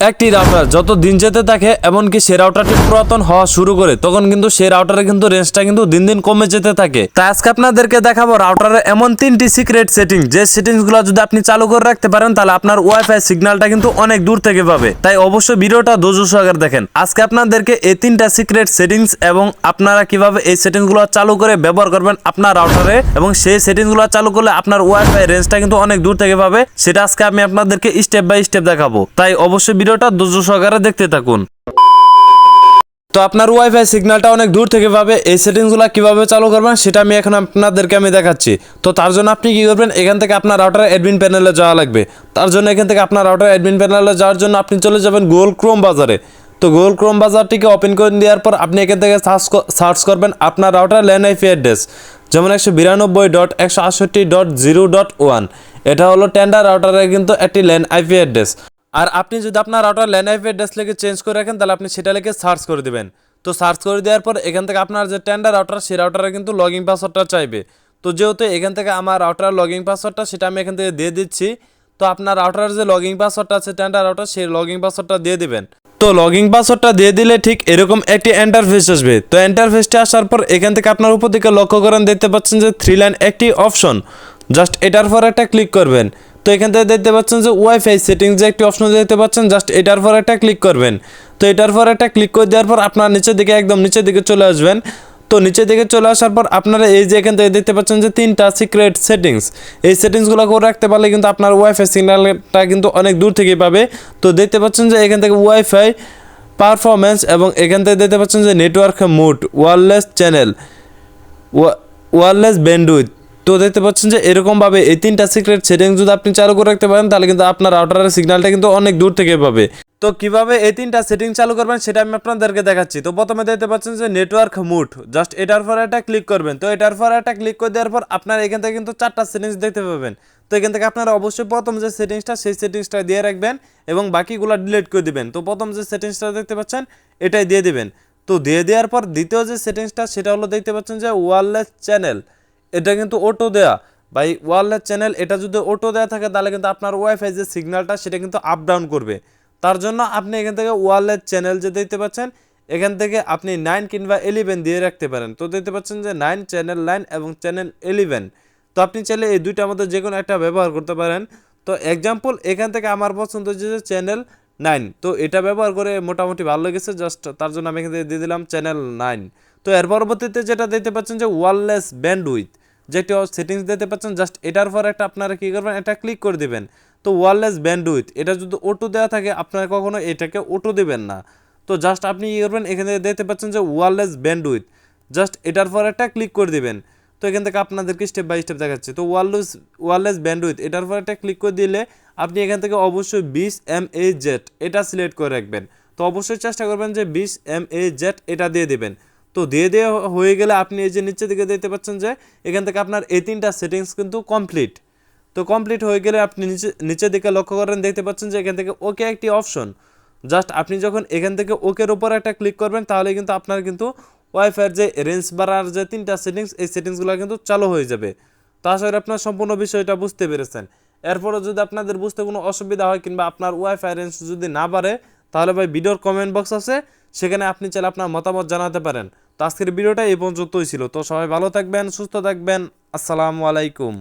একটি রাউটার, যত দিন যেতে থাকে, এমনকি সে রাউটারটি পুরাতন হওয়া শুরু করে, তখন কিন্তু সেই রাউটারে কিন্তু রেঞ্জটা কিন্তু দিন দিন কমে যেতে থাকে। তাই আজকে আপনাদেরকে দেখাবো রাউটারের এমন তিনটি সিক্রেট সেটিং যে সেটিংসগুলো যদি আপনি চালু করে রাখতে পারেন, তাহলে আপনার ওয়াইফাই সিগন্যালটা কিন্তু অনেক দূর থেকে পাবে। তাই অবশ্যই ভিডিওটা ধৈর্য সহকারে দেখেন। আজকে আপনাদেরকে এই তিনটা সিক্রেট সেটিংস এবং আপনারা কীভাবে এই সেটিংসগুলো চালু করে ব্যবহার করবেন আপনার রাউটারে, এবং সেই সেটিংসগুলো চালু করলে আপনার ওয়াইফাই রেঞ্জটা কিন্তু অনেক দূর থেকে পাবে, সেটা আজকে আমি আপনাদেরকে স্টেপ বাই স্টেপ দেখাবো। তাই অবশ্যই ভিডিওটা ধৈর্য সহকারে দেখতে থাকুন। তো আপনার ওয়াইফাই সিগন্যালটা অনেক দূর থেকে পাবে, এই সেটিংসগুলো কীভাবে চালু করবেন সেটা আমি এখন আপনাদেরকে আমি দেখাচ্ছি। তো তার জন্য আপনি কি করবেন, এখান থেকে আপনার রাউটার অ্যাডমিন প্যানেলে যাওয়া লাগবে। তার জন্য এখান থেকে আপনার রাউটার অ্যাডমিন প্যানেলে যাওয়ার জন্য আপনি চলে যাবেন গুগল ক্রোম বাজারে। তো গুগল ক্রোম বাজারটিকে ওপেন করে দেওয়ার পর আপনি এখান থেকে সার্চ করবেন আপনার রাউটার ল্যান্ড আইপি অ্যাড্রেস যেমন একশো বিরানব্বই ডট একশো আটষট্টি ডট জিরো ডট ওয়ান এটা হলো টেন্ডার রাউটারের কিন্তু একটি ল্যান্ড আইপি অ্যাড্রেস আর আপনি যদি আপনার রাউটার ল্যান্ড আইপি অ্যাড্রেস লিখে চেঞ্জ করে রাখেন, তাহলে আপনি সেটা লিখে সার্চ করে দেবেন। তো সার্চ করে দেওয়ার পর এখান থেকে আপনার যে টেন্ডার রাউটার সেই রাউটারে কিন্তু লগইন পাসওয়ার্ডটা চাইবে। তো যেহেতু এখান থেকে আমার রাউটার লগইন পাসওয়ার্ডটা সেটা আমি এখান থেকে দিয়ে দিচ্ছি। তো আপনার রাউটারের যে লগইন পাসওয়ার্ডটা আছে টেন্ডার রাউটার সেই লগইন পাসওয়ার্ডটা দিয়ে দিবেন। তো লগইন পাসওয়ার্ডটা দিয়ে দিলে ঠিক এরকম একটি এন্টারফেস আসবে। তো এন্টারফেসটা আসার পর এখান থেকে আপনার উপর দিকে লক্ষ্য করেন, দেখতে পাচ্ছেন যে থ্রি লাইন একটি অপশন জাস্ট এটার পর একটা ক্লিক করবেন। তো এখান থেকে দেখতে পাচ্ছেন যে ওয়াইফাই সেটিংস যে একটি অপশন দেখতে পাচ্ছেন জাস্ট এটার পর একটা ক্লিক করবেন। তো এটার পর একটা ক্লিক করে দেওয়ার পর আপনার নিচের দিকে, একদম নিচের দিকে চলে আসবেন। তো নিচের দিকে চলে আসার পর আপনারা এই যে এখান থেকে দেখতে পাচ্ছেন যে তিনটা সিক্রেট সেটিংস এই সেটিংসগুলো করে রাখতে পারলে কিন্তু আপনার ওয়াইফাই সিগন্যালটা কিন্তু অনেক দূর থেকেই পাবে। তো দেখতে পাচ্ছেন যে এখান থেকে ওয়াইফাই পারফরমেন্স এবং এখান থেকে দেখতে পাচ্ছেন যে network mode wireless channel wireless bandwidth তো দেখতে পাচ্ছেন যে এরকমভাবে এই তিনটা সিক্রেট সেটিংস যদি আপনি চালু করে রাখতে পারেন, তাহলে কিন্তু আপনার রাউটারের সিগন্যালটা কিন্তু অনেক দূর থেকে পাবে। তো কীভাবে এই তিনটা সেটিং চালু করবেন, সেটা আমি আপনাদেরকে দেখাচ্ছি। তো প্রথমে দেখতে পাচ্ছেন যে নেটওয়ার্ক মুড জাস্ট এটার পর একটা ক্লিক করবেন। তো এটার পর একটা ক্লিক করে দেওয়ার পর আপনার এখান থেকে কিন্তু চারটা সেটিংস দেখতে পাবেন। তো এখান থেকে আপনারা অবশ্যই প্রথম যে সেটিংসটা সেই সেটিংসটা দিয়ে রাখবেন এবং বাকিগুলো ডিলিট করে দিবেন। তো প্রথম যে সেটিংসটা দেখতে পাচ্ছেন, এটাই দিয়ে দিবেন। তো দিয়ে দেওয়ার পর দ্বিতীয় যে সেটিংসটা সেটা হলো দেখতে পাচ্ছেন যে ওয়ারলেস চ্যানেল এটা কিন্তু অটো দেয়া। বাই ওয়ারলেস চ্যানেল এটা যদি অটো দেওয়া থাকে, তাহলে কিন্তু আপনার ওয়াইফাই যে সিগন্যালটা সেটা কিন্তু আপ ডাউন করবে। তার জন্য আপনি এখান থেকে ওয়ারলেস চ্যানেল যে দেখতে পাচ্ছেন, এখান থেকে আপনি নাইন কিংবা এলিভেন দিয়ে রাখতে পারেন। তো দেখতে পাচ্ছেন যে নাইন চ্যানেল নাইন এবং চ্যানেল এলিভেন তো আপনি চাইলে এই দুইটার মধ্যে যে কোনো একটা ব্যবহার করতে পারেন। তো এক্সাম্পল এখান থেকে আমার পছন্দ যে চ্যানেল নাইন। তো এটা ব্যবহার করে মোটামুটি ভালো লেগেছে জাস্ট তার জন্য আমি এখান দিয়ে দিলাম চ্যানেল নাইন তো এর পরবর্তীতে যেটা দেখতে পাচ্ছেন যে ওয়ারলেস ব্যান্ড উইথ যেটি সেটিংস দিতে পাচ্ছেন জাস্ট এটার পর একটা আপনারা কী করবেন, এটা ক্লিক করে দিবেন। তো ওয়ারলেস ব্যান্ড উইথ এটা যদি ওটো দেওয়া থাকে, আপনারা কখনো এটাকে ওটো দেবেন না। তো জাস্ট আপনি কী করবেন, এখানে দেখতে পাচ্ছেন যে ওয়ারলেস ব্যান্ড উইথ জাস্ট এটার পর একটা ক্লিক করে দিবেন। তো এখান থেকে আপনাদেরকে স্টেপ বাই স্টেপ দেখাচ্ছে। তো ওয়ারলেস ওয়ারলেস ব্যান্ডউইথ এটার পর একটা ক্লিক করে দিলে আপনি এখান থেকে অবশ্যই বিশ এম এ জেড এটা সিলেক্ট করে রাখবেন। তো অবশ্যই চেষ্টা করবেন যে বিশ এম এ জেড এটা দিয়ে দেবেন। তো দিয়ে দেওয়া হয়ে গেলে আপনি এই যে নিচের দিকে দেখতে পাচ্ছেন যে এখান থেকে আপনার এই তিনটা সেটিংস কিন্তু কমপ্লিট তো কমপ্লিট হয়ে গেলে আপনি নিচে, নিচের দিকে লক্ষ্য করেন, দেখতে পাচ্ছেন যে এখান থেকে ওকে একটি অপশন জাস্ট আপনি যখন এখান থেকে ওকের ওপর একটা ক্লিক করবেন, তাহলে কিন্তু আপনার কিন্তু ওয়াইফাইয়ের যে রেঞ্জ বাড়ার যে তিনটা সেটিংস এই সেটিংসগুলো কিন্তু চালু হয়ে যাবে। তো আশা করি আপনার সম্পূর্ণ বিষয়টা বুঝতে পেরেছেন। এরপরে যদি আপনাদের বুঝতে কোনো অসুবিধা হয় কিংবা আপনার ওয়াইফাই রেঞ্জ যদি না বাড়ে, তাহলে ভাই ভিডিওর কমেন্ট বক্স আছে, সেখানে আপনি চাইলে আপনার মতামত জানাতে পারেন। তো আজকের ভিডিওটা এই পর্যন্তই ছিল। তো সবাই ভালো থাকবেন, সুস্থ থাকবেন। আসসালামু আলাইকুম।